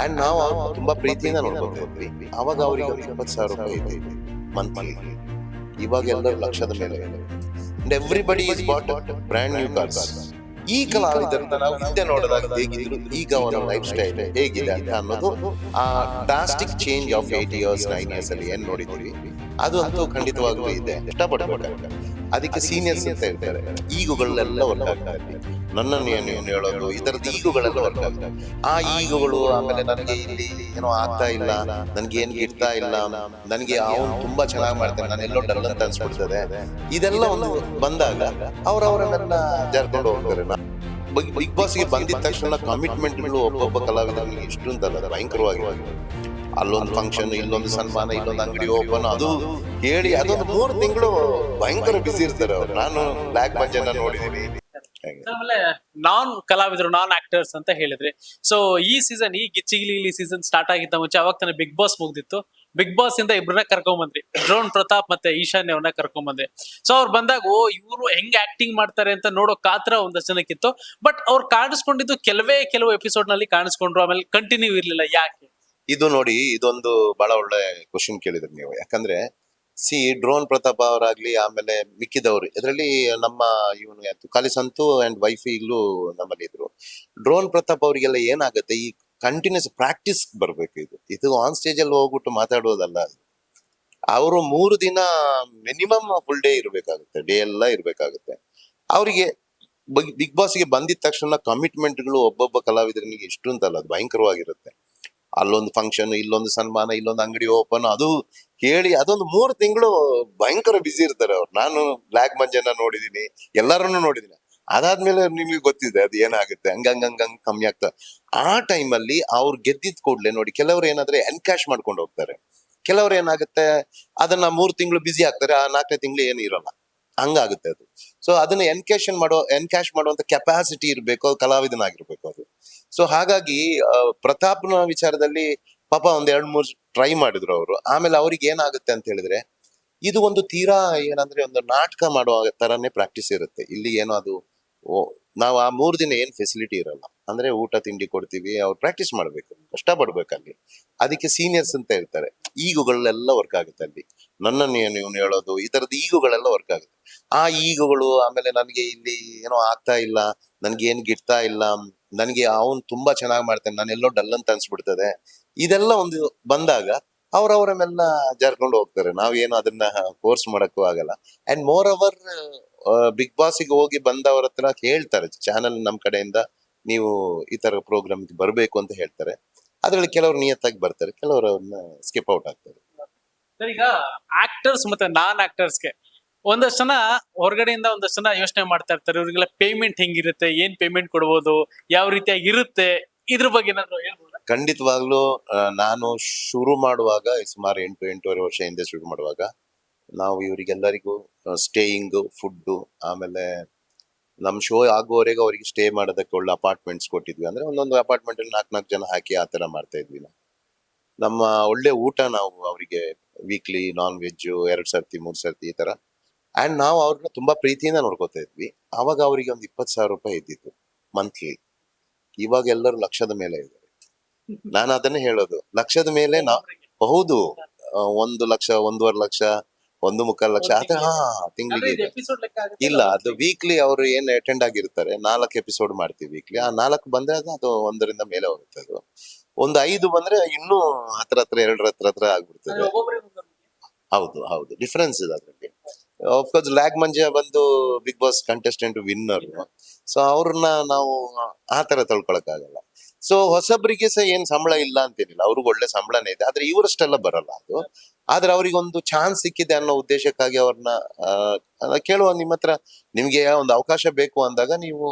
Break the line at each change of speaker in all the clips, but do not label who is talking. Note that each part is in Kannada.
ಅಂಡ್ ನಾವು ಅವ್ರು ತುಂಬಾ ಪ್ರೀತಿಯಿಂದ ನೋಡ್ಕೊಂಡು ಹೋದ್ವಿ ಅವಾಗ ಅವ್ರಿಗೆ ಒಂದು ಇಪ್ಪತ್ತು ಸಾವಿರ ರೂಪಾಯಿ ಇದೆ. ಮಂತ್ಲಿ ಇವಾಗ ಎಲ್ಲರೂ ಲಕ್ಷದ ಮೇಲೆ. And everybody is bought brand new cars ಈ ಕಲಾವಿದರಿಂದ ನಾವು ಹಿಂದೆ ನೋಡಿದಾಗ ಹೇಗಿದ್ರು ಈಗ ಅವರ ಲೈಫ್ ಸ್ಟೈಲ್ ಹೇಗಿದೆ ಅಂತ ಅನ್ನೋದು ಆ drastic change of eight years nine years ಅಲ್ಲಿ ಏನ್ ನೋಡಿದ್ವಿ ಅದು ಅಂತೂ ಖಂಡಿತವಾಗ್ಲೂ ಇದೆ. ಇಷ್ಟಪಡ್ಬೇಕಾಗುತ್ತೆ ಅದಕ್ಕೆ ಸೀನಿಯರ್ಸ್ ಅಂತ ಹೇಳ್ತಾರೆ. ಆಗ್ತಾ ಇದೆ ನನ್ನನ್ನು ಏನು ಏನು ಹೇಳೋದು? ಈ ತರದ ಈಗುಗಳೆಲ್ಲ ಆಗ್ತದೆ. ಆ ಈಗುಗಳು ಆಮೇಲೆ ನನಗೆ ಇಲ್ಲಿ ಏನೋ ಆಗ್ತಾ ಇಲ್ಲ. ನನಗೆ ಏನ್ ಗಿಡ್ತಾ ಇಲ್ಲ. ನನಗೆ ಅವನು ತುಂಬಾ ಚೆನ್ನಾಗಿ ಮಾಡ್ತಾನೆ. ನಾನು ಎಲ್ಲೋ ಡಲ್ ಅಂತ ಅನ್ಸ್ಬಿಡ್ತದೆ ಇದೆಲ್ಲ ಒಂದು ಬಂದಾಗ ಅವ್ರವರನ್ನೆಲ್ಲ ಜಾರ್ಕೊಂಡು ಹೋಗ್ತಾರೆ. ಬಿಗ್ ಬಾಸ್ ಬಾಸ್ಗೆ ಬಂದಿದ ತಕ್ಷಣ ಕಮಿಟ್ಮೆಂಟ್ಗಳು ಒಬ್ಬೊಬ್ಬ ಕಲಾವಿದ ಇಷ್ಟು ಅಂತಲ್ಲ ಭಯಂಕರವಾಗಿ ಅಲ್ಲೊಂದು ಫಂಕ್ಷನ್ ಇಲ್ಲೊಂದು ಸನ್ಮಾನ ಇಲ್ಲೊಂದು ಅಂಗಡಿ ಓಪನ್ ಅದು ಹೇಳಿ ಅದೊಂದು ಮೂರು ತಿಂಗಳು ಭಯಂಕರ ಬಿಸಿ ಇರ್ತಾರೆ ಅವ್ರು. ನಾನು ಬ್ಲಾಕ್ ಮಂಜನ್ನ ನೋಡಿದೀನಿ.
ಆಮೇಲೆ ನಾನ್ ಕಲಾವಿದರು ನಾನ್ ಆಕ್ಟರ್ಸ್ ಅಂತ ಹೇಳಿದ್ರಿ. ಸೊ ಈ ಸೀಸನ್ ಈ ಗಿಚ್ಚಿಗಿಲಿ ಸೀಸನ್ ಸ್ಟಾರ್ಟ್ ಆಗಿದ್ದ ಮುಂಚೆ ಅವಾಗ ತಾನೇ ಬಿಗ್ ಬಾಸ್ ಮುಗ್ದಿತ್ತು. ಬಿಗ್ ಬಾಸ್ ಇಂದ ಇಬ್ಬರನ್ನ ಕರ್ಕೊಂಡ್ ಬಂದ್ರಿ ಡ್ರೋನ್ ಪ್ರತಾಪ್ ಮತ್ತೆ ಈಶಾನ್ಯ ಅವ್ರನ್ನ ಕರ್ಕೊಂಡ್ ಬಂದ್ರಿ ಸೊ ಅವ್ರು ಬಂದಾಗ ಓ ಇವರು ಹೆಂಗ್ ಆಕ್ಟಿಂಗ್ ಮಾಡ್ತಾರೆ ಅಂತ ನೋಡೋ ಕಾತ್ರ ಒಂದಷ್ಟು ಜನಕ್ಕಿತ್ತು. ಬಟ್ ಅವ್ರು ಕಾಣಿಸ್ಕೊಂಡಿದ್ದು ಕೆಲವೇ ಕೆಲವು ಎಪಿಸೋಡ್ನಲ್ಲಿ ಕಾಣಿಸ್ಕೊಂಡ್ರು. ಆಮೇಲೆ ಕಂಟಿನ್ಯೂ ಇರ್ಲಿಲ್ಲ. ಯಾಕೆ?
ಇದು ನೋಡಿ ಇದೊಂದು ಬಹಳ ಒಳ್ಳೆ ಕ್ವಶನ್ ಕೇಳಿದ್ರಿ ನೀವು. ಯಾಕಂದ್ರೆ ಸಿ, ಡ್ರೋನ್ ಪ್ರತಾಪ್ ಅವರಾಗ್ಲಿ, ಆಮೇಲೆ ಮಿಕ್ಕಿದವರು. ಇದರಲ್ಲಿ ನಮ್ಮ ಇವನು ಯಾತು ಕಾಲಿಸಂತು ಅಂಡ್ ವೈಫ್ ಈಗಲೂ ನಮ್ಮಲ್ಲಿ ಇದ್ರು. ಡ್ರೋನ್ ಪ್ರತಾಪ್ ಅವರಿಗೆಲ್ಲ ಏನಾಗುತ್ತೆ? ಈ ಕಂಟಿನ್ಯೂಸ್ ಪ್ರಾಕ್ಟೀಸ್ ಬರ್ಬೇಕು ಇದು. ಇದು ಆನ್ ಸ್ಟೇಜ್ ಅಲ್ಲಿ ಹೋಗ್ಬಿಟ್ಟು ಮಾತಾಡೋದಲ್ಲ ಅವರು ಮೂರು ದಿನ ಮಿನಿಮಮ್ ಫುಲ್ ಡೇ ಇರಬೇಕಾಗುತ್ತೆ. ಡೇ ಎಲ್ಲ ಇರಬೇಕಾಗುತ್ತೆ. ಅವರಿಗೆ ಬಿಗ್ ಬಾಸ್ಗೆ ಬಂದಿದ ತಕ್ಷಣ ಕಮಿಟ್ಮೆಂಟ್ಗಳು ಒಬ್ಬೊಬ್ಬ ಕಲಾವಿದರಿಗೆ ಇಷ್ಟು ಅಂತಲ್ಲ ಅದು ಭಯಂಕರವಾಗಿರುತ್ತೆ. ಅಲ್ಲೊಂದು ಫಂಕ್ಷನ್ ಇಲ್ಲೊಂದು ಸನ್ಮಾನ, ಇಲ್ಲೊಂದು ಅಂಗಡಿ ಓಪನ್ ಅದು ಕೇಳಿ ಅದೊಂದು ಮೂರು ತಿಂಗಳು ಭಯಂಕರ ಬಿಸಿ ಇರ್ತಾರೆ ಅವ್ರು. ನಾನು ಬ್ಲ್ಯಾಕ್ ಮಂಜನ್ನ ನೋಡಿದೀನಿ, ಎಲ್ಲರನ್ನು ನೋಡಿದೀನಿ. ಅದಾದ್ಮೇಲೆ ನಿಮಗೆ ಗೊತ್ತಿದೆ ಅದು ಏನಾಗುತ್ತೆ ಹಂಗಂಗ್ ಕಮ್ಮಿ ಆಗ್ತಾ. ಆ ಟೈಮಲ್ಲಿ ಅವ್ರು ಗೆದ್ದಿದ್ ಕೂಡ್ಲೆ ನೋಡಿ, ಕೆಲವರು ಏನಾದ್ರೆ ಎನ್ಕ್ಯಾಶ್ ಮಾಡ್ಕೊಂಡು ಹೋಗ್ತಾರೆ. ಕೆಲವ್ರು ಏನಾಗುತ್ತೆ, ಅದನ್ನ ಮೂರು ತಿಂಗಳು ಬಿಸಿ ಆಗ್ತಾರೆ, ಆ ನಾಲ್ಕನೇ ತಿಂಗಳು ಏನು ಇರಲ್ಲ. ಹಂಗಾಗುತ್ತೆ ಅದು. ಸೊ ಅದನ್ನ ಎನ್ಕ್ಯಾಶನ್ ಮಾಡೋ ಎನ್ಕ್ಯಾಶ್ ಮಾಡುವಂತ ಕೆಪಾಸಿಟಿ ಇರಬೇಕು, ಕಲಾವಿದನಾಗಿರ್ಬೇಕು ಅದು. ಸೊ ಹಾಗಾಗಿ ಪ್ರತಾಪ್ನ ವಿಚಾರದಲ್ಲಿ ಪಾಪ ಒಂದ್ ಎರಡ್ ಮೂರ್ ಟ್ರೈ ಮಾಡಿದ್ರು ಅವರು. ಆಮೇಲೆ ಅವ್ರಿಗೆ ಏನಾಗುತ್ತೆ ಅಂತ ಹೇಳಿದ್ರೆ, ಇದು ಒಂದು ತೀರಾ ಏನಂದ್ರೆ ಒಂದು ನಾಟಕ ಮಾಡುವ ತರನೇ ಪ್ರಾಕ್ಟೀಸ್ ಇರುತ್ತೆ. ಇಲ್ಲಿ ಏನೋ ಅದು ನಾವು ಆ ಮೂರ್ ದಿನ ಏನ್ ಫೆಸಿಲಿಟಿ ಇರಲ್ಲ. ಅಂದ್ರೆ ಊಟ, ತಿಂಡಿ ಕೊಡ್ತೀವಿ, ಅವ್ರು ಪ್ರಾಕ್ಟೀಸ್ ಮಾಡ್ಬೇಕು. ಕಷ್ಟಪಡ್ಬೇಕು ಅಲ್ಲಿ ಅದಕ್ಕೆ ಸೀನಿಯರ್ಸ್ ಅಂತ ಹೇಳ್ತಾರೆ. ಈಗುಗಳೆಲ್ಲ ವರ್ಕ್ ಆಗುತ್ತೆ ಅಲ್ಲಿ. ನನ್ನನ್ನು ಇವನು ಹೇಳೋದು? ಈ ತರದ ಈಗುಗಳೆಲ್ಲ ವರ್ಕ್ ಆಗುತ್ತೆ. ಆ ಈಗುಗಳು ಆಮೇಲೆ ನನಗೆ ಇಲ್ಲಿ ಏನೋ ಆಗ್ತಾ ಇಲ್ಲ. ನನ್ಗೆ ಏನ್ ಗಿಡ್ತಾ ಇಲ್ಲ. ನನಗೆ ಅವನು ತುಂಬಾ ಚೆನ್ನಾಗಿ ಮಾಡ್ತಾನೆ, ನಾನು ಎಲ್ಲೋ ಡಲ್ ಅಂತ ಅನ್ಸ್ಬಿಡ್ತದೆ. ಇದೆಲ್ಲ ಒಂದು ಬಂದಾಗ ಅವ್ರವರನ್ನೆಲ್ಲ ಜಾರ್ಕೊಂಡು ಹೋಗ್ತಾರೆ. ನಾವೇನು ಅದನ್ನ ಕೋರ್ಸ್ ಮಾಡಕ್ಕೂ ಆಗಲ್ಲ. ಅಂಡ್ ಮೋರ್ ಅವರ್ ಬಿಗ್ ಬಾಸ್ಗೆ ಹೋಗಿ ಬಂದವರ ಹತ್ರ ಹೇಳ್ತಾರೆ ಚಾನಲ್ ನಮ್ ಕಡೆಯಿಂದ ನೀವು ಈ ತರ ಪ್ರೋಗ್ರಾಮ್ ಬರಬೇಕು ಅಂತ ಹೇಳ್ತಾರೆ. ಅದ್ರಲ್ಲಿ ಕೆಲವರು ನಿಯತ್ತಾಗಿ ಬರ್ತಾರೆ, ಕೆಲವರು ಅವ್ರನ್ನ ಸ್ಕಿಪ್ ಔಟ್ ಆಗ್ತಾರೆ.
ಸರ್, ಈಗ ಆಕ್ಟರ್ಸ್ ಮತ್ತೆ ನಾನ್ ಆಕ್ಟರ್ಸ್ಗೆ ಒಂದಷ್ಟು ಜನ ಹೊರಗಡೆಯಿಂದ ಒಂದಷ್ಟು ಜನ ಯೋಚನೆ ಮಾಡ್ತಾ ಇರ್ತಾರೆ. ಇವರಿಗೆಲ್ಲ ಪೇಮೆಂಟ್ ಹೆಂಗಿರುತ್ತೆ? ಏನ್ ಪೇಮೆಂಟ್ ಕೊಡ್ಬೋದು? ಯಾವ ರೀತಿಯಾಗಿ ಇರುತ್ತೆ? ಇದ್ರ ಬಗ್ಗೆ ಏನಾದ್ರು ಹೇಳ್ಬೋದಾ?
ಖಂಡಿತವಾಗ್ಲೂ ನಾನು ಶುರು ಮಾಡುವಾಗ, ಸುಮಾರು ಎಂಟು, ಎಂಟೂವರೆ ವರ್ಷ ಹಿಂದೆ ಶುರು ಮಾಡುವಾಗ, ನಾವು ಇವರಿಗೆಲ್ಲರಿಗೂ ಸ್ಟೇಯಿಂಗ್ ಫುಡ್ ಆಮೇಲೆ ನಮ್ಮ ಶೋ ಆಗುವವರೆಗೆ ಅವರಿಗೆ ಸ್ಟೇ ಮಾಡೋದಕ್ಕೆ ಒಳ್ಳೆ ಅಪಾರ್ಟ್ಮೆಂಟ್ಸ್ ಕೊಟ್ಟಿದ್ವಿ. ಅಂದ್ರೆ ಒಂದೊಂದು ಅಪಾರ್ಟ್ಮೆಂಟ್ ಅಲ್ಲಿ ನಾಲ್ಕು ನಾಲ್ಕು ಜನ ಹಾಕಿ ಆ ತರ ಮಾಡ್ತಾ ಇದ್ವಿ ನಾವು. ನಮ್ಮ ಒಳ್ಳೆ ಊಟ ನಾವು ಅವರಿಗೆ ವೀಕ್ಲಿ ನಾನ್ ವೆಜ್ ಎರಡು ಸರ್ತಿ, ಮೂರು ಸರ್ತಿ ಈ ತರ ಅಂಡ್ ನಾವು ಅವ್ರನ್ನ ತುಂಬಾ ಪ್ರೀತಿಯಿಂದ ನೋಡ್ಕೋತಾ ಇದ್ವಿ. ಅವಾಗ ಅವರಿಗೆ ಒಂದು ಇಪ್ಪತ್ತು ಸಾವಿರ ರೂಪಾಯಿ ಇದ್ದಿತ್ತು ಮಂತ್ಲಿ ಇವಾಗ ಎಲ್ಲರೂ ಲಕ್ಷದ ಮೇಲೆ ಇದ್ದಾರೆ. ನಾನು ಅದನ್ನೇ ಹೇಳೋದು. ಲಕ್ಷದ ಮೇಲೆ ನಾ ಹೌದು. ಒಂದು ಲಕ್ಷ ಒಂದೂವರೆ ಲಕ್ಷ ಒಂದು ಮುಕ್ಕಾಲು ಲಕ್ಷ ಆತರ ಹಾ ತಿಂಗಳಿಗೆ ಇಲ್ಲ ಅದು ವೀಕ್ಲಿ ಅವರು ಏನ್ ಅಟೆಂಡ್ ಆಗಿರ್ತಾರೆ ನಾಲ್ಕು ಎಪಿಸೋಡ್ ಮಾಡ್ತೀವಿ ವೀಕ್ಲಿ ಆ ನಾಲ್ಕು ಬಂದ್ರೆ ಅದು ಅದು ಒಂದರಿಂದ ಮೇಲೆ ಹೋಗುತ್ತೆ ಅದು. ಒಂದು ಐದು ಬಂದ್ರೆ ಇನ್ನೂ ಹತ್ರ ಹತ್ರ ಎರಡರ ಹತ್ರ ಹತ್ರ ಆಗ್ಬಿಡ್ತದೆ. ಹೌದು ಹೌದು. ಡಿಫ್ರೆನ್ಸ್ ಇದೆ ಅದರಲ್ಲಿ. ಆಫ್ಕೋರ್ಸ್ ಲ್ಯಾಗ್ ಮಂಜ ಬಂದು big boss contestant winner so ಅವ್ರನ್ನ ನಾವು ಆ ತರ ತಳ್ಕೊಳಕ್ ಆಗಲ್ಲ ಸೊ ಹೊಸಬ್ರಿಗೆ ಸಹ ಏನ್ ಸಂಬಳ ಇಲ್ಲ ಅಂತೇನಿಲ್ಲ. ಅವ್ರಿಗೆ ಒಳ್ಳೆ ಸಂಬಳನೇ ಇದೆ. ಆದ್ರೆ ಇವರಷ್ಟೆಲ್ಲ ಬರಲ್ಲ ಅದು. ಆದ್ರೆ ಅವರಿಗೊಂದು ಒಂದು ಚಾನ್ಸ್ ಸಿಕ್ಕಿದೆ ಅನ್ನೋ ಉದ್ದೇಶಕ್ಕಾಗಿ ಅವ್ರನ್ನ ಕೇಳುವ ನಿಮ್ಮ ಹತ್ರ ನಿಮ್ಗೆ ಒಂದು ಅವಕಾಶ ಬೇಕು ಅಂದಾಗ ನೀವು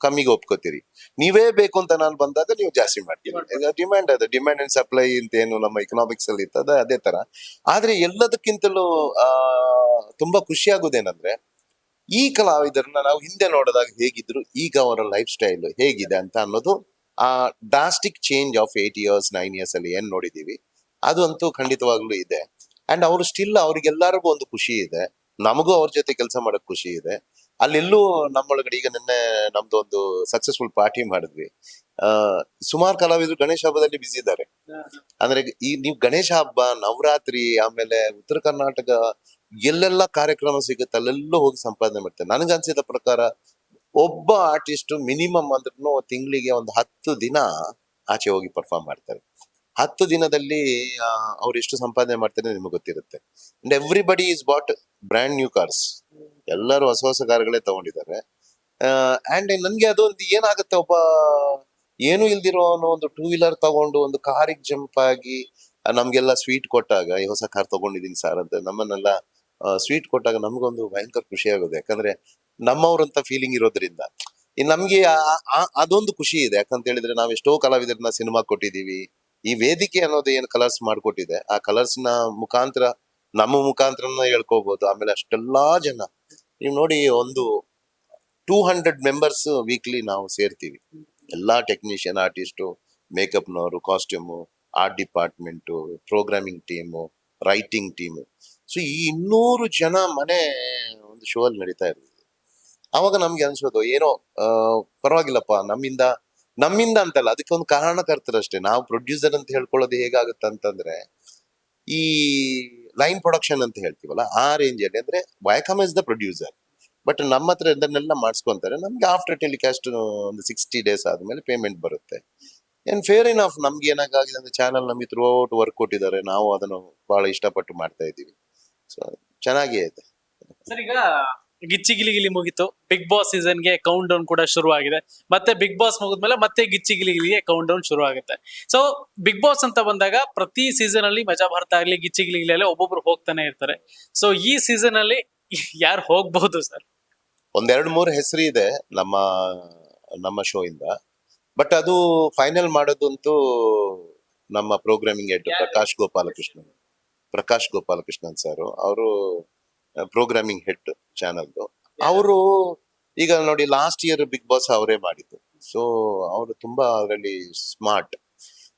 ಕಮ್ಮಿಗೆ ಒಪ್ಕೋತೀರಿ. ನೀವೇ ಬೇಕು ಅಂತ ನಾನು ಬಂದಾಗ ನೀವು ಜಾಸ್ತಿ ಮಾಡ್ತೀರಿ. ಡಿಮ್ಯಾಂಡ್ ಅದು. ಡಿಮ್ಯಾಂಡ್ ಅಂಡ್ ಸಪ್ಲೈ ಅಂತ ಏನು ನಮ್ಮ ಇಕನಾಮಿಕ್ಸ್ ಅಲ್ಲಿ ಇರ್ತದೆ ಅದೇ ತರ ಆದ್ರೆ ಎಲ್ಲದಕ್ಕಿಂತಲೂ ಆ ತುಂಬಾ ಖುಷಿ ಆಗುದೇನಂದ್ರೆ ಈ ಕಲಾವಿದರನ್ನ ನಾವು ಹಿಂದೆ ನೋಡಿದಾಗ ಹೇಗಿದ್ರು ಈಗ ಅವರ ಲೈಫ್ ಸ್ಟೈಲ್ ಹೇಗಿದೆ ಅಂತ ಅನ್ನೋದು ಆ drastic change of eight years nine years ಅಲ್ಲಿ ಏನ್ ನೋಡಿದೀವಿ ಅದು ಅಂತೂ ಖಂಡಿತವಾಗ್ಲೂ ಇದೆ. ಅಂಡ್ ಅವರು ಸ್ಟಿಲ್ ಅವ್ರಿಗೆಲ್ಲರಿಗೂ ಒಂದು ಖುಷಿ ಇದೆ. ನಮಗೂ ಅವ್ರ ಜೊತೆ ಕೆಲಸ ಮಾಡಕ್ ಖುಷಿ ಇದೆ. ಅಲ್ಲೆಲ್ಲೂ ನಮ್ಮೊಳಗಡೆ ಈಗ ನಿನ್ನೆ ನಮ್ದು ಒಂದು ಸಕ್ಸಸ್ಫುಲ್ ಪಾರ್ಟಿ ಮಾಡಿದ್ವಿ. ಸುಮಾರು ಕಲಾವಿದರು ಗಣೇಶ ಹಬ್ಬದಲ್ಲಿ ಬಿಸಿ ಇದ್ದಾರೆ. ಅಂದ್ರೆ ಈ ನೀವು ಗಣೇಶ ಹಬ್ಬ ನವರಾತ್ರಿ ಆಮೇಲೆ ಉತ್ತರ ಕರ್ನಾಟಕ ಎಲ್ಲೆಲ್ಲ ಕಾರ್ಯಕ್ರಮ ಸಿಗುತ್ತೆ, ಅಲ್ಲೆಲ್ಲೂ ಹೋಗಿ ಸಂಪಾದನೆ ಮಾಡ್ತಾರೆ ನನಗನ್ಸಿದ ಪ್ರಕಾರ ಒಬ್ಬ ಆರ್ಟಿಸ್ಟ್ ಮಿನಿಮಮ್ ಅಂದ್ರೂ ತಿಂಗಳಿಗೆ ಒಂದು ಹತ್ತು ದಿನ ಆಚೆ ಹೋಗಿ ಪರ್ಫಾರ್ಮ್ ಮಾಡ್ತಾರೆ. ಹತ್ತು ದಿನದಲ್ಲಿ ಅವ್ರು ಎಷ್ಟು ಸಂಪಾದನೆ ಮಾಡ್ತಾರೆ ನಿಮಗೆ ಗೊತ್ತಿರುತ್ತೆ. And everybody is bought brand new cars ಎಲ್ಲರೂ ಹೊಸ ಹೊಸ ಕಾರ್ಗಳೇ ತಗೊಂಡಿದ್ದಾರೆ. ಅಂಡ್ ನನ್ಗೆ ಅದೊಂದು ಏನಾಗುತ್ತೆ, ಒಬ್ಬ ಏನು ಇಲ್ದಿರೋ ಅನ್ನೋ ಒಂದು ಟೂ ವೀಲರ್ ತಗೊಂಡು ಒಂದು ಕಾರಿಗೆ ಜಂಪ್ ಆಗಿ, ನಮ್ಗೆಲ್ಲ ಸ್ವೀಟ್ ಕೊಟ್ಟಾಗ ಈ ಹೊಸ ಕಾರ್ ತಗೊಂಡಿದ್ದೀನಿ ಸರ್ ಅಂತ ನಮ್ಮನ್ನೆಲ್ಲ ಸ್ವೀಟ್ ಕೊಟ್ಟಾಗ ನಮಗೊಂದು ಭಯಂಕರ ಖುಷಿ ಆಗೋದು ಯಾಕಂದ್ರೆ ನಮ್ಮವ್ರಂತ ಫೀಲಿಂಗ್ ಇರೋದ್ರಿಂದ. ನಮ್ಗೆ ಅದೊಂದು ಖುಷಿ ಇದೆ. ಯಾಕಂತ ಹೇಳಿದ್ರೆ ನಾವ್ ಎಷ್ಟೋ ಕಲಾವಿದರನ್ನ ಸಿನಿಮಾ ಕೊಟ್ಟಿದೀವಿ ಈ ವೇದಿಕೆ ಅನ್ನೋದು ಏನ್ ಕಲರ್ಸ್ ಮಾಡ್ಕೊಟ್ಟಿದೆ, ಆ ಕಲರ್ಸ್ನ ಮುಖಾಂತರ ನಮ್ಮ ಮುಖಾಂತರನ ಹೇಳ್ಕೋಬಹುದು ಆಮೇಲೆ ಅಷ್ಟೆಲ್ಲಾ ಜನ. ನೀವು ನೋಡಿ ಒಂದು ಟೂ ಹಂಡ್ರೆಡ್ ಮೆಂಬರ್ಸ್ ವೀಕ್ಲಿ ನಾವು ಸೇರ್ತೀವಿ. ಎಲ್ಲಾ technician artist ಮೇಕಪ್ನವರು costume art department programming team writing team so ಈ ಇನ್ನೂರು ಜನ ಮನೆ ಒಂದು ಶೋ ಅಲ್ಲಿ ನಡೀತಾ ಇರ್ತದೆ ಅವಾಗ ನಮ್ಗೆ ಅನ್ಸೋದು, ಏನೋ ಪರವಾಗಿಲ್ಲಪ್ಪ, ನಮ್ಮಿಂದ ನಮ್ಮಿಂದ ಅಂತಲ್ಲ ಅದಕ್ಕೆ ಒಂದು ಕಾರಣಕರ್ತರಷ್ಟೇ ನಾವು ಪ್ರೊಡ್ಯೂಸರ್ ಅಂತ ಹೇಳ್ಕೊಳ್ಳೋದು ಹೇಗಾಗುತ್ತೆ ಅಂತಂದ್ರೆ, ಈ ಲೈನ್ ಪ್ರೊಡಕ್ಷನ್ ಅಂತ ಹೇಳ್ತೀವಲ್ಲ, ಆ ರೇಂಜ್ ಅಲ್ಲಿ ಅಂದ್ರೆ Viacom is the producer but ನಮ್ಮ ಹತ್ರ ಇದನ್ನೆಲ್ಲ ಮಾಡಿಸ್ಕೊಂತಾರೆ, ನಮ್ಗೆ ಆಫ್ಟರ್ ಟೆಲಿಕಾಸ್ಟ್ ಒಂದು ಸಿಕ್ಸ್ಟಿ ಡೇಸ್ ಆದ್ಮೇಲೆ ಪೇಮೆಂಟ್ ಬರುತ್ತೆ. ಏನ್ ಫೇರ್ ಇನ್ ಆಫ್ ನಮ್ಗೆ ಏನಾಗಿದೆ ಅಂದ್ರೆ ಚಾನಲ್ ನಮಗೆ ಥ್ರೂ ಔಟ್ ವರ್ಕ್ ಕೊಟ್ಟಿದ್ದಾರೆ. ನಾವು ಅದನ್ನು ಬಹಳ ಇಷ್ಟಪಟ್ಟು ಮಾಡ್ತಾ ಇದ್ದೀವಿ. ಸೊ ಚೆನ್ನಾಗೇ ಇದೆ.
ಸರ್ ಈಗ ಗಿಚ್ಚಿ ಗಿಲಿ ಗಿಲಿ ಮುಗೀತು. ಬಿಗ್ ಬಾಸ್ ಸೀಸನ್ಗೆ ಕೌಂಟ್ ಡೌನ್ ಕೂಡ ಶುರು ಆಗಿದೆ ಮತ್ತೆ ಬಿಗ್ ಬಾಸ್ ಮುಗಿದ್ಮೇಲೆ ಮತ್ತೆ ಗಿಚ್ಚಿ ಗಿಲಿ ಗಿಲಿಗೆ ಕೌಂಟ್ ಡೌನ್ ಶುರು ಆಗುತ್ತೆ ಸೊ ಬಿಗ್ ಬಾಸ್ ಅಂತ ಬಂದಾಗ ಪ್ರತಿ ಸೀಸನ್ ಅಲ್ಲಿ ಮಜಾ ಭಾರತ ಆಗ್ಲಿ ಗಿಚ್ಚಿ ಗಿಲಿ ಗಿಲಿ ಒಬ್ಬೊಬ್ರು ಹೋಗ್ತಾನೆ ಇರ್ತಾರೆ. ಸೊ ಈ ಸೀಸನ್ ಅಲ್ಲಿ ಯಾರು ಹೋಗ್ಬಹುದು ಸರ್?
ಒಂದೆರಡು ಮೂರು ಹೆಸರು ಇದೆ ನಮ್ಮ ನಮ್ಮ ಶೋ ಇಂದ. ಬಟ್ ಅದು ಫೈನಲ್ ಮಾಡೋದಂತೂ ನಮ್ಮ programming head? Prakash Gopalakrishnan. Prakash Gopalakrishnan sir ಅವರು ಪ್ರೋಗ್ರಾಮಿಂಗ್ ಹೆಡ್ ಚಾನಲ್ದು ಅವರು ಈಗ ನೋಡಿ ಲಾಸ್ಟ್ ಇಯರ್ ಬಿಗ್ ಬಾಸ್ ಅವರೇ ಮಾಡಿದ್ದು. ಸೊ ಅವರು ತುಂಬಾ ಅದರಲ್ಲಿ ಸ್ಮಾರ್ಟ್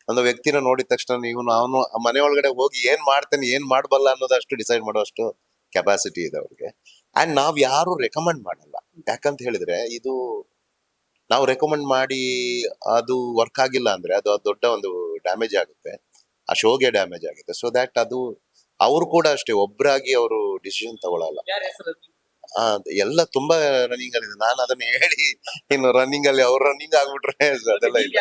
ಒಂದು ವ್ಯಕ್ತಿನ ನೋಡಿದ ತಕ್ಷಣ ನೀವು ಅವನು ಮನೆ ಒಳಗಡೆ ಹೋಗಿ ಏನ್ ಮಾಡ್ತಾನೆ ಏನ್ ಮಾಡಬಲ್ಲ ಅನ್ನೋದಷ್ಟು ಡಿಸೈಡ್ ಮಾಡೋಷ್ಟು ಕೆಪಾಸಿಟಿ ಇದೆ ಅವ್ರಿಗೆ. ಅಂಡ್ ನಾವ್ ಯಾರು ರೆಕಮೆಂಡ್ ಮಾಡಲ್ಲ. ಯಾಕಂತ ಹೇಳಿದ್ರೆ ಇದು ನಾವು ರೆಕಮೆಂಡ್ ಮಾಡಿ ಅದು ವರ್ಕ್ ಆಗಿಲ್ಲ ಅಂದ್ರೆ ಅದು ಅದು ದೊಡ್ಡ ಒಂದು ಡ್ಯಾಮೇಜ್ ಆಗುತ್ತೆ. ಆ ಶೋಗೆ ಡ್ಯಾಮೇಜ್ ಆಗುತ್ತೆ. ಸೊ ದ್ಯಾಟ್ ಅದು ಅವ್ರು ಕೂಡ ಅಷ್ಟೇ ಒಬ್ರಾಗಿ ಅವರು ಡಿಸಿಷನ್ ತಗೊಳಲ್ಲ. ಆ, ಎಲ್ಲ ತುಂಬಾ ರನ್ನಿಂಗ್ ಅಲ್ಲಿ ನಾನು ಅದನ್ನ ಹೇಳಿ ಇನ್ನು ರನ್ನಿಂಗ್ ಅಲ್ಲಿ ಅವ್ರು ರನ್ನಿಂಗ್ ಆಗ್ಬಿಟ್ರೆ ಅದೆಲ್ಲ ಇಲ್ಲ.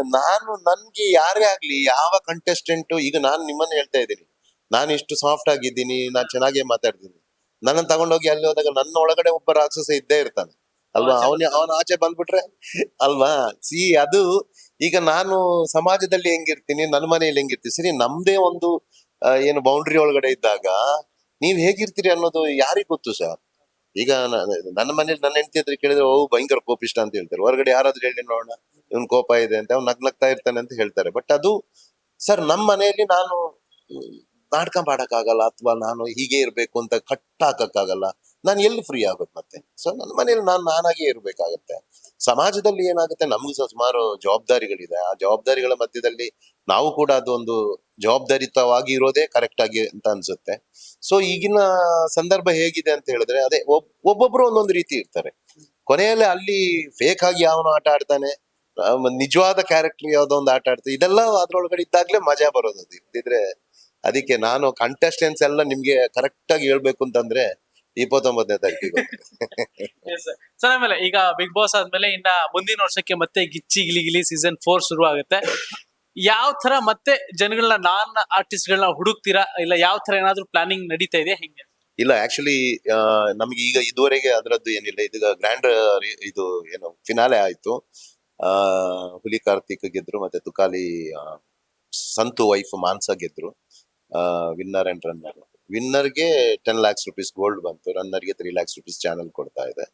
ನಾನು ನನ್ಗೆ ಯಾರೇ ಆಗ್ಲಿ ಯಾವ ಕಂಟೆಸ್ಟೆಂಟ್ ಈಗ ನಾನು ನಿಮ್ಮನ್ನ ಹೇಳ್ತಾ ಇದ್ದೀನಿ. ನಾನು ಇಷ್ಟು ಸಾಫ್ಟ್ ಆಗಿದ್ದೀನಿ ನಾನು ಚೆನ್ನಾಗೇ ಮಾತಾಡ್ತೀನಿ. ನನ್ನ ತಗೊಂಡೋಗಿ ಅಲ್ಲಿ ಹೋದಾಗ ನನ್ನ ಒಳಗಡೆ ಒಬ್ಬ ರಾಕ್ಷಸ ಇದ್ದೇ ಇರ್ತಾನೆ. ಅಲ್ವಾ? ಅವನ ಅವನ ಆಚೆ ಬಂದ್ಬಿಟ್ರೆ ಅಲ್ವಾ? ಸಿ ಅದು ಈಗ ನಾನು ಸಮಾಜದಲ್ಲಿ ಹೆಂಗಿರ್ತೀನಿ ನನ್ನ ಮನೆಯಲ್ಲಿ ಹೆಂಗಿರ್ತೀನಿ ಸರಿ ನಮ್ದೇ ಒಂದು ಏನು ಬೌಂಡ್ರಿ ಒಳಗಡೆ ಇದ್ದಾಗ ನೀವ್ ಹೇಗಿರ್ತೀರಿ ಅನ್ನೋದು ಯಾರಿಗ್ ಗೊತ್ತು ಸರ್? ಈಗ ನನ್ನ ಮನೇಲಿ ನನ್ನ ಹೆಂಡತಿ ಹತ್ರ ಕೇಳಿದ್ರೆ ಓ ಭಯಂಕರ ಕೋಪಿಷ್ಟ ಅಂತ ಹೇಳ್ತಾರೆ. ಹೊರಗಡೆ ಯಾರಾದ್ರೂ ಹೇಳಿ ನೋಡೋಣ ಇವನ್ ಕೋಪ ಇದೆ ಅಂತ ಅವ್ನು ನಗ್ನಗ್ತಾ ಇರ್ತಾನೆ ಅಂತ ಹೇಳ್ತಾರೆ. ಬಟ್ ಅದು ಸರ್ ನಮ್ಮ ಮನೆಯಲ್ಲಿ ನಾನು ನಾಟಕ ಮಾಡಕ್ಕಾಗಲ್ಲ ಅಥವಾ ನಾನು ಹೀಗೆ ಇರ್ಬೇಕು ಅಂತ ಕಟ್ ಹಾಕಕ್ಕಾಗಲ್ಲ. ನಾನು ಎಲ್ಲಿ ಫ್ರೀ ಆಗುತ್ತೆ ಮತ್ತೆ? ಸೊ ನನ್ನ ಮನೇಲಿ ನಾನು ನಾನಾಗೇ ಇರಬೇಕಾಗತ್ತೆ. ಸಮಾಜದಲ್ಲಿ ಏನಾಗುತ್ತೆ? ನಮಗೂ ಸಹ ಸುಮಾರು ಜವಾಬ್ದಾರಿಗಳಿದೆ. ಆ ಜವಾಬ್ದಾರಿಗಳ ಮಧ್ಯದಲ್ಲಿ ನಾವು ಕೂಡ ಅದೊಂದು ಜವಾಬ್ದಾರಿತವಾಗಿ ಇರೋದೇ ಕರೆಕ್ಟ್ ಆಗಿ ಅಂತ ಅನ್ಸುತ್ತೆ. ಸೊ ಈಗಿನ ಸಂದರ್ಭ ಹೇಗಿದೆ ಅಂತ ಹೇಳಿದ್ರೆ, ಅದೇ ಒಬ್- ಒಬ್ಬೊಬ್ರು ಒಂದೊಂದು ರೀತಿ ಇರ್ತಾರೆ. ಕೊನೆಯಲ್ಲಿ ಅಲ್ಲಿ ಫೇಕ್ ಆಗಿ ಯಾವನು ಆಟ ಆಡ್ತಾನೆ ನಿಜವಾದ ಕ್ಯಾರೆಕ್ಟರ್ ಯಾವ್ದೋ ಒಂದು ಆಟ ಆಡ್ತಾರೆ ಇದೆಲ್ಲ ಅದ್ರೊಳಗಡೆ ಇದ್ದಾಗ್ಲೇ ಮಜಾ ಬರೋದು ಅದು. ಇರ್ದಿದ್ರೆ ಅದಕ್ಕೆ ನಾನು ಕಂಟೆಸ್ಟೆಂಟ್ಸ್ ಎಲ್ಲ ನಿಮ್ಗೆ ಕರೆಕ್ಟ್ ಆಗಿ ಹೇಳ್ಬೇಕು ಅಂತಂದ್ರೆ ಇಪ್ಪತ್ತೊಂಬತ್ತನೇ ತಾರೀಕಿಗೆ
ಸರ್ ಆಮೇಲೆ ಈಗ ಬಿಗ್ ಬಾಸ್ ಆದ್ಮೇಲೆ ಇನ್ನ ಮುಂದಿನ ವರ್ಷಕ್ಕೆ ಮತ್ತೆ ಗಿಚ್ಚಿ ಗಿಲಿ ಗಿಲಿ ಸೀಸನ್ ಫೋರ್ ಶುರು ಆಗುತ್ತೆ ಯಾವ ತರ ಮತ್ತೆ ಜನಗಳನ್ನ ನಾನ್ ಆರ್ಟಿಸ್ಟ್ ಗಳನ್ನ ಹುಡುಕ್ತೀರಾ? ಇಲ್ಲ ಯಾವ ತರ ಏನಾದ್ರು ಪ್ಲಾನಿಂಗ್ ನಡೀತಾ ಇದೆ? ಹೆಂಗೆ?
ಇಲ್ಲ ಆಕ್ಚುಲಿ ನಮ್ಗೆ ಈಗ ಇದುವರೆಗೆ ಅದರದ್ದು ಏನಿಲ್ಲ. ಇದೀಗ ಗ್ರ್ಯಾಂಡ್ ಇದು ಏನು ಫಿನಾಲೆ ಆಯ್ತು. ಆ ಹುಲಿ ಕಾರ್ತಿಕ್ ಗೆದ್ರು ಮತ್ತೆ ತುಕಾಲಿ ಸಂತು ವೈಫ್ ಮಾನ್ಸ ಗೆದ್ರು. ವಿನ್ನರ್ ಅಂಡ್ ರನ್ನರ್ ವಿನ್ನರ್ಗೆ ಟೆನ್ ಲ್ಯಾಕ್ಸ್ ರುಪೀಸ್ ಗೋಲ್ಡ್ ಬಂತು ರನ್ನರ್ಗೆ ತ್ರೀ ಲ್ಯಾಕ್ಸ್ ರುಪೀಸ್ ಚಾನಲ್ ಕೊಡ್ತಾ ಇದೆ.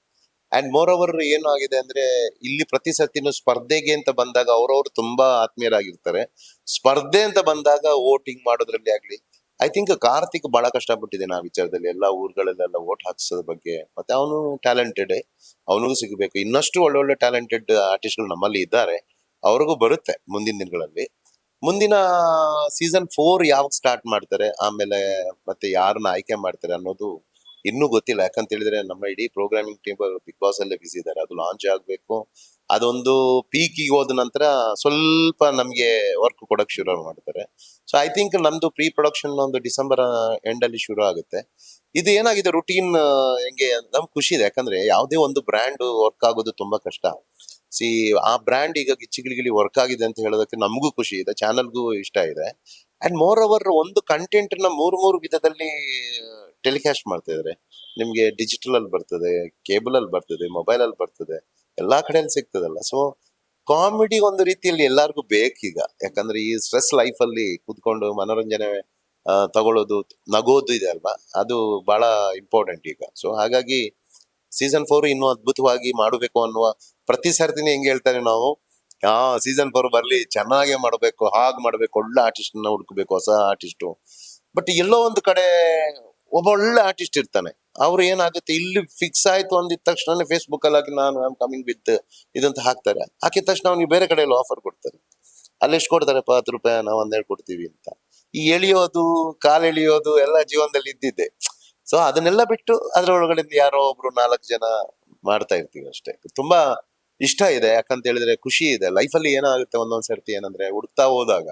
ಅಂಡ್ ಮೋರ್ ಓವರ್ ಏನು ಆಗಿದೆ ಅಂದ್ರೆ, ಇಲ್ಲಿ ಪ್ರತಿ ಸತಿನೂ ಸ್ಪರ್ಧೆಗೆ ಅಂತ ಬಂದಾಗ ಅವ್ರವ್ರು ತುಂಬಾ ಆತ್ಮೀಯರಾಗಿರ್ತಾರೆ. ಸ್ಪರ್ಧೆ ಅಂತ ಬಂದಾಗ ವೋಟಿಂಗ್ ಮಾಡೋದ್ರಲ್ಲಿ ಆಗ್ಲಿ ಐ ಥಿಂಕ್ ಕಾರ್ತಿಕ್ ಬಹಳ ಕಷ್ಟಪಟ್ಟಿದ್ದಾನೆ ಆ ವಿಚಾರದಲ್ಲಿ. ಎಲ್ಲ ಊರ್ಗಳಲ್ಲೆಲ್ಲ ವೋಟ್ ಹಾಕ್ಸೋದ್ ಬಗ್ಗೆ. ಮತ್ತೆ ಅವನು ಟ್ಯಾಲೆಂಟೆಡ್ ಅವನಿಗೂ ಸಿಗಬೇಕು. ಇನ್ನಷ್ಟು ಒಳ್ಳೊಳ್ಳೆ ಟ್ಯಾಲೆಂಟೆಡ್ ಆರ್ಟಿಸ್ಟ್ಗಳು ನಮ್ಮಲ್ಲಿ ಇದ್ದಾರೆ. ಅವ್ರಿಗೂ ಬರುತ್ತೆ ಮುಂದಿನ ದಿನಗಳಲ್ಲಿ. ಮುಂದಿನ ಸೀಸನ್ ಫೋರ್ ಯಾವಾಗ ಸ್ಟಾರ್ಟ್ ಮಾಡ್ತಾರೆ, ಆಮೇಲೆ ಮತ್ತೆ ಯಾರನ್ನ ಆಯ್ಕೆ ಮಾಡ್ತಾರೆ ಅನ್ನೋದು ಇನ್ನೂ ಗೊತ್ತಿಲ್ಲ. ಯಾಕಂತ ಹೇಳಿದ್ರೆ ನಮ್ಮ ಇಡೀ ಪ್ರೋಗ್ರಾಮಿಂಗ್ ಟೀಮ್ ಬಿಗ್ ಬಾಸ್ ಅಲ್ಲೇ ಬಿಸಿ ಇದ್ದಾರೆ. ಅದು ಲಾಂಚ್ ಆಗಬೇಕು. ಅದೊಂದು ಪೀಕಿಗೆ ಹೋದ ನಂತರ ಸ್ವಲ್ಪ ನಮಗೆ ವರ್ಕ್ ಕೊಡಕ್ ಶುರು ಮಾಡ್ತಾರೆ. ಸೊ ಐ ಥಿಂಕ್ ನಮ್ದು ಪ್ರೀ ಪ್ರೊಡಕ್ಷನ್ ಒಂದು ಡಿಸೆಂಬರ್ ಎಂಡ್ ಅಲ್ಲಿ ಶುರು ಆಗುತ್ತೆ. ಇದು ಏನಾಗಿದೆ ರುಟೀನ್ ಹೆಂಗೆ? ನಮ್ಗೆ ಖುಷಿ ಇದೆ. ಯಾಕಂದ್ರೆ ಯಾವುದೇ ಒಂದು ಬ್ರ್ಯಾಂಡ್ ವರ್ಕ್ ಆಗೋದು ತುಂಬಾ ಕಷ್ಟ. ಸಿ ಆ ಬ್ರ್ಯಾಂಡ್ ಈಗ ಗಿಚ್ಚಿಗಿಳಿಗಿಳಿ ವರ್ಕ್ ಆಗಿದೆ ಅಂತ ಹೇಳೋದಕ್ಕೆ ನಮಗೂ ಖುಷಿ ಇದೆ ಚಾನಲ್ಗೂ ಇಷ್ಟ ಇದೆ. ಅಂಡ್ ಮೋರ್ ಓವರ್ ಒಂದು ಕಂಟೆಂಟ್ನ ಮೂರು ಮೂರು ವಿಧದಲ್ಲಿ ಟೆಲಿಕಾಸ್ಟ್ ಮಾಡ್ತಾ ಇದಾರೆ. ನಿಮ್ಗೆ ಡಿಜಿಟಲ್ ಅಲ್ಲಿ ಬರ್ತದೆ ಕೇಬಲ್ ಅಲ್ಲಿ ಬರ್ತದೆ ಮೊಬೈಲ್ ಅಲ್ಲಿ ಬರ್ತದೆ, ಎಲ್ಲಾ ಕಡೆಯಲ್ಲಿ ಸಿಗ್ತದಲ್ಲ. ಸೊ ಕಾಮಿಡಿ ಒಂದು ರೀತಿಯಲ್ಲಿ ಎಲ್ಲಾರ್ಗೂ ಬೇಕೀಗ. ಯಾಕಂದ್ರೆ ಈ ಸ್ಟ್ರೆಸ್ ಲೈಫ್ ಅಲ್ಲಿ ಕೂತ್ಕೊಂಡು ಮನೋರಂಜನೆ ತಗೊಳ್ಳೋದು, ನಗೋದು ಇದೆ ಅಲ್ವಾ? ಅದು ಬಹಳ ಇಂಪಾರ್ಟೆಂಟ್ ಈಗ. ಸೊ ಹಾಗಾಗಿ ಸೀಸನ್ ಫೋರ್ ಇನ್ನೂ ಅದ್ಭುತವಾಗಿ ಮಾಡಬೇಕು ಅನ್ನುವ ಪ್ರತಿ ಸರ್ತಿನಿ ಹೆಂಗ್ ಹೇಳ್ತಾರೆ ನಾವು, ಆ ಸೀಸನ್ ಫೋರ್ ಬರ್ಲಿ ಚೆನ್ನಾಗೆ ಮಾಡಬೇಕು, ಹಾಗ್ ಮಾಡ್ಬೇಕು, ಒಳ್ಳೆ ಆರ್ಟಿಸ್ಟ್ನ ಹುಡ್ಕಬೇಕು, ಹೊಸ ಆರ್ಟಿಸ್ಟ್ ಬಟ್ ಎಲ್ಲೋ ಒಂದು ಕಡೆ ಒಬ್ಬ ಒಳ್ಳೆ ಆರ್ಟಿಸ್ಟ್ ಇರ್ತಾನೆ. ಅವ್ರು ಏನಾಗುತ್ತೆ, ಇಲ್ಲಿ ಫಿಕ್ಸ್ ಆಯ್ತು ಅಂದಿದ ತಕ್ಷಣ ಫೇಸ್ಬುಕ್ ಅಲ್ಲಿ ಹಾಕಿ ನಾನು ಐ ಕಮಿಂಗ್ ವಿತ್ ಇದಂತ ಹಾಕ್ತಾರೆ. ಹಾಕಿದ ತಕ್ಷಣ ಅವ್ನಿಗೆ ಬೇರೆ ಕಡೆಯಲ್ಲಿ ಆಫರ್ ಕೊಡ್ತಾರೆ. ಅಲ್ಲಿ ಎಷ್ಟು ಕೊಡ್ತಾರೆ ಹತ್ತು ರೂಪಾಯಿ ನಾವು ಹನ್ನೆರಡು ಕೊಡ್ತೀವಿ ಅಂತ. ಈ ಎಳಿಯೋದು, ಕಾಲು ಎಳಿಯೋದು ಎಲ್ಲ ಜೀವನದಲ್ಲಿ ಇದ್ದಿದ್ದೆ. ಸೊ ಅದನ್ನೆಲ್ಲ ಬಿಟ್ಟು ಅದ್ರೊಳಗಡೆ ಯಾರೋ ಒಬ್ರು ನಾಲ್ಕು ಜನ ಮಾಡ್ತಾ ಇರ್ತೀವಿ ಅಷ್ಟೇ. ತುಂಬಾ ಇಷ್ಟ ಇದೆ. ಯಾಕಂತ ಹೇಳಿದ್ರೆ ಖುಷಿ ಇದೆ. ಲೈಫಲ್ಲಿ ಏನಾಗುತ್ತೆ? ಒಂದೊಂದ್ ಸರ್ತಿ ಏನಂದ್ರೆ ಹುಡುಕ್ತಾ ಹೋದಾಗ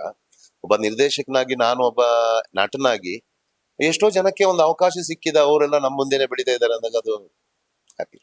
ಒಬ್ಬ ನಿರ್ದೇಶಕನಾಗಿ ನಾನು ಒಬ್ಬ ನಟನಾಗಿ ಎಷ್ಟೋ ಜನಕ್ಕೆ ಒಂದು ಅವಕಾಶ ಸಿಕ್ಕಿದ. ಅವರೆಲ್ಲ ನಮ್ಮ ಮುಂದೆನೆ ಬೆಳೀತಾ ಇದ್ದಾರೆ ಅಂದಾಗ ಅದು ಹ್ಯಾಪಿ